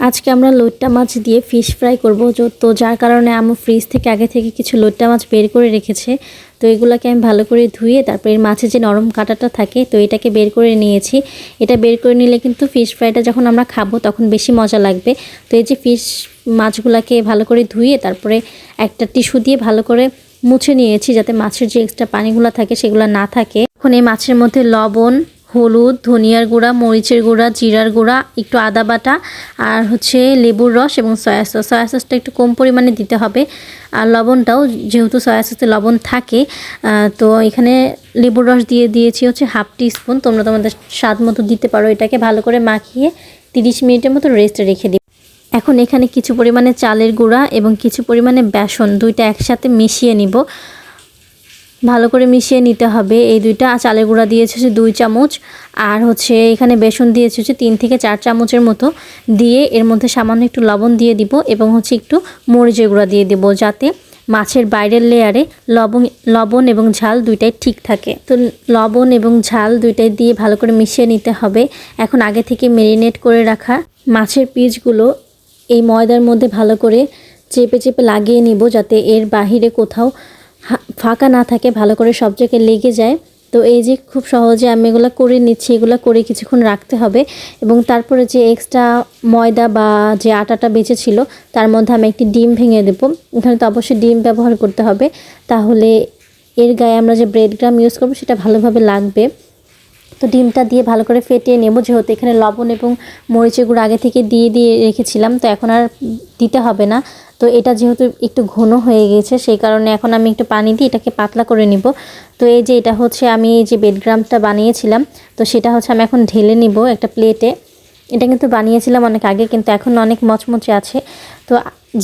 আজকে আমরা লইট্টা মাছ দিয়ে ফিশ ফ্রাই করব। তো যার কারণে আমি ফ্রিজ থেকে আগে থেকে কিছু লইট্টা মাছ বের করে রেখেছে। তো এগুলোকে আমি ভালো করে ধুয়ে তারপর এর মাছের যে নরম কাঁটাটা থাকে, তো এটাকে বের করে নিয়েছি। এটা বের করে নিলে কিন্তু ফিশ ফ্রাইটা যখন আমরা খাব তখন বেশি মজা লাগবে। তো এই যে ফিশ মাছগুলোকে ভালো করে ধুয়ে তারপরে একটা টিস্যু দিয়ে ভালো করে মুছে নিয়েছি যাতে মাছের যে এক্সট্রা পানিগুলো থাকে সেগুলো না থাকে। এখন এই মাছের মধ্যে লবণ হলুদ, ধনিয়ার গুঁড়া, মরিচের গুঁড়া, জিরার গুঁড়া, একটু আদা বাটা আর হচ্ছে লেবুর রস এবং সয়া সস। সয়া সসটা একটু কম পরিমাণে দিতে হবে। আর লবণটাও যেহেতু সয়া সসে লবণ থাকে তো এখানে লেবুর রস দিয়ে দিয়েছি হচ্ছে হাফ টি স্পুন তোমরা তোমাদের স্বাদ মতো দিতে পারো এটাকে। ভালো করে মাখিয়ে তিরিশ মিনিটের মতো রেস্টে রেখে দিই এখন এখানে কিছু পরিমাণে চালের গুঁড়া এবং কিছু পরিমাণে বেসন দুইটা একসাথে মিশিয়ে নিব। ভালো করে মিশিয়ে নিতে হবে। এই দুইটা চালের গুঁড়া দিয়েছে হচ্ছে দুই চামচ। আর হচ্ছে এখানে বেসন দিয়েছে হচ্ছে তিন থেকে চার চামচের মতো। দিয়ে এর মধ্যে সামান্য একটু লবণ দিয়ে দিব এবং হচ্ছে একটু মরিচের গুঁড়া দিয়ে দিব যাতে মাছের বাইরের লেয়ারে লবণ লবণ এবং ঝাল দুইটাই ঠিক থাকে। তো লবণ এবং ঝাল দুইটাই দিয়ে ভালো করে মিশিয়ে নিতে হবে। এখন আগে থেকে মেরিনেট করে রাখা মাছের পিসগুলো এই ময়দার মধ্যে ভালো করে চেপে চেপে লাগিয়ে নিব যাতে এর বাহিরে কোথাও ফাঁকা না থাকে, ভালো করে সব জায়গায় লেগে যায়। তো এই যে খুব সহজে আমি এগুলো করে নিচ্ছি, এগুলো করে কিছুক্ষণ রাখতে হবে এবং তারপরে যে এক্সট্রা ময়দা বা যে আটাটা বেঁচে ছিল, তার মধ্যে আমি একটি ডিম ভেঙে দেবো। এখানে তো অবশ্যই ডিম ব্যবহার করতে হবে। তাহলে এর গায়ে আমরা যে ব্রেড গ্রাম ইউজ করব, সেটা ভালোভাবে লাগবে। তো ডিমটা দিয়ে ভালো করে ফেটিয়ে নেব, যেহেতু এখানে লবণ এবং মরিচের গুঁড়ো আগে থেকে দিয়ে দিয়ে রেখেছিলাম, তো এখন আর দিতে হবে না। তো এটা যেহেতু একটু ঘন হয়ে গেছে, সেই কারণে এখন আমি একটু পানি দিয়ে এটাকে পাতলা করে নিব। তো এই যে এটা হচ্ছে আমি এই যে বেডগ্রামটা বানিয়েছিলাম, তো সেটা হচ্ছে আমি এখন ঢেলে নিব একটা প্লেটে। এটা কিন্তু বানিয়েছিলাম অনেক আগে, কিন্তু এখন অনেক মচমচে আছে। তো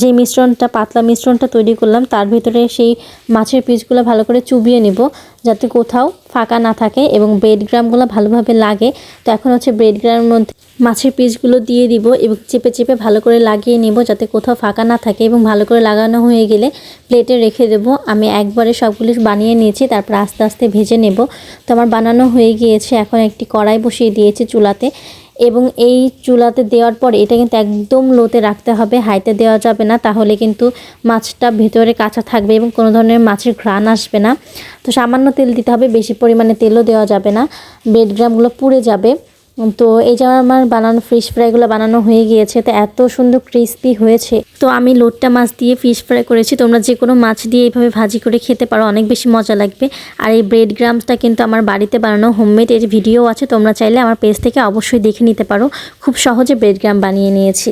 যে মিশ্রণটা, পাতলা মিশ্রণটা তৈরি করলাম, তার ভিতরে সেই মাছের পিসগুলো ভালো করে চুবিয়ে নিব, যাতে কোথাও ফাঁকা না থাকে এবং ব্রেড গ্রামগুলো ভালোভাবে লাগে। তো এখন হচ্ছে ব্রেড গ্রামের মধ্যে মাছের পিসগুলো দিয়ে দিব এবং চেপে চেপে ভালো করে লাগিয়ে নিব, যাতে কোথাও ফাঁকা না থাকে এবং ভালো করে লাগানো হয়ে গেলে প্লেটে রেখে দেব। আমি একবারে সবগুলো বানিয়ে নিয়েছি, তারপর আস্তে আস্তে ভেজে নেব। তো আমার বানানো হয়ে গিয়েছে, এখন একটি কড়াই বসিয়ে দিয়েছি চুলাতে। এবং এই চুলাতে দেওয়ার পর এটা কিন্তু একদম লোতে রাখতে হবে, হাইতে দেওয়া যাবে না, তাহলে কিন্তু মাছটা ভেতরে কাঁচা থাকবে এবং কোনো ধরনের মাছের ঘ্রাণ আসবে না। তো সামান্য তেল দিতে হবে, বেশি পরিমাণে তেলও দেওয়া যাবে না, বেড গ্রামগুলো পুড়ে যাবে। তো এই যে আমার বানানো ফিশ ফ্রাইগুলো বানানো হয়ে গিয়েছে, তো এত সুন্দর ক্রিস্পি হয়েছে। তো আমি লোটটা মাছ দিয়ে ফিশ ফ্রাই করেছি, তোমরা যে কোনো মাছ দিয়ে এইভাবে ভাজি করে খেতে পারো, অনেক বেশি মজা লাগবে। আর এই ব্রেড গ্রামসটা কিন্তু আমার বাড়িতে বানানো হোমমেড এর ভিডিও আছে, তোমরা চাইলে আমার পেজ থেকে অবশ্যই দেখে নিতে পারো। খুব সহজে ব্রেড গ্রাম বানিয়ে নিয়েছি।